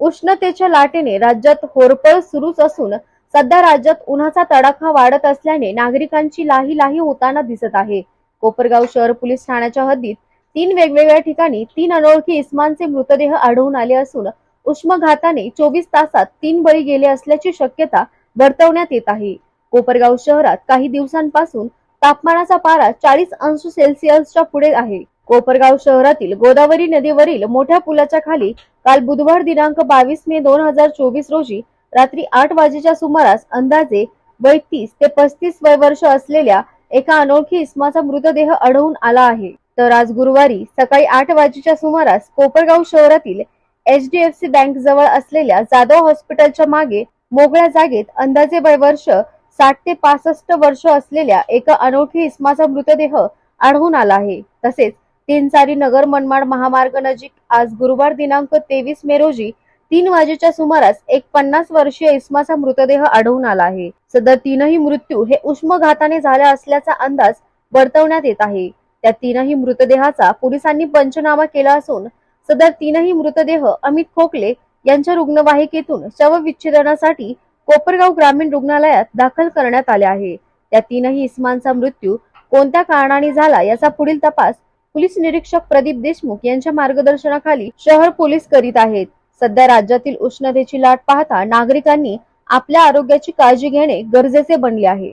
उष्णतेच्या लाटेने राज्यात होरपळ सुरूच असून सध्या राज्यात उन्हाचा तडाखा वाढत असल्याने नागरिकांची लाही लाही होताना दिसत आहे. कोपरगाव शहर पोलीस ठाण्याच्या हद्दीत तीन वेगवेगळ्या ठिकाणी तीन अनोळखी इस्मांचे मृतदेह आढळून आले असून उष्मघाताने चोवीस तासात तीन बळी गेले असल्याची शक्यता वर्तवण्यात येत आहे. कोपरगाव शहरात काही दिवसांपासून तापमानाचा पारा चाळीस अंश सेल्सिअसच्या पुढे आहे. कोपरगाव शहरातील गोदावरी नदीवरील मोठ्या पुलाच्या खाली काल बुधवार दिनांक बावीस मे दोन हजार चोवीस रोजी रात्री आठ वाजेच्या सुमारास अंदाजे बैतीस ते पस्तीस वय वर्ष असलेल्या एका अनोळखी इस्माचा मृतदेह आढळून आला आहे. तर आज गुरुवारी सकाळी आठ वाजेच्या सुमारास कोपरगाव शहरातील H D F C bank जवळ असलेल्या जाधव हॉस्पिटलच्या मागे मोकळ्या जागेत अंदाजे वय वर्ष साठ ते पासष्ट वर्ष असलेल्या एका अनोळखी इस्माचा मृतदेह आढळून आला आहे. तसेच तीनसारी नगर मनमाड महामार्ग नजीक आज गुरुवार दिनांक तेवीस मे रोजी तीन वाजेच्या सुमारास एक पन्नास वर्षीय इस्माचा मृतदेह आढळून आला आहे. सदर तीनही मृत्यू हे उष्मघाताने झाले असल्याचा अंदाज वर्तवण्यात येत आहे. त्या तीनही मृतदेहाचा पोलिसांनी पंचनामा केला असून सदर तीनही मृतदेह अमित खोकले यांच्या रुग्णवाहिकेतून शवविच्छेदनासाठी कोपरगाव ग्रामीण रुग्णालयात दाखल करण्यात आले आहे. त्या तीनही इस्मांचा मृत्यू कोणत्या कारणाने झाला याचा पुढील तपास पोलीस निरीक्षक प्रदीप देशमुख यांच्या मार्गदर्शनाखाली शहर पोलीस करीत आहेत. सध्या राज्यातील उष्णतेची लाट पाहता नागरिकांनी आपल्या आरोग्याची काळजी घेणे गरजेचे बनले आहे.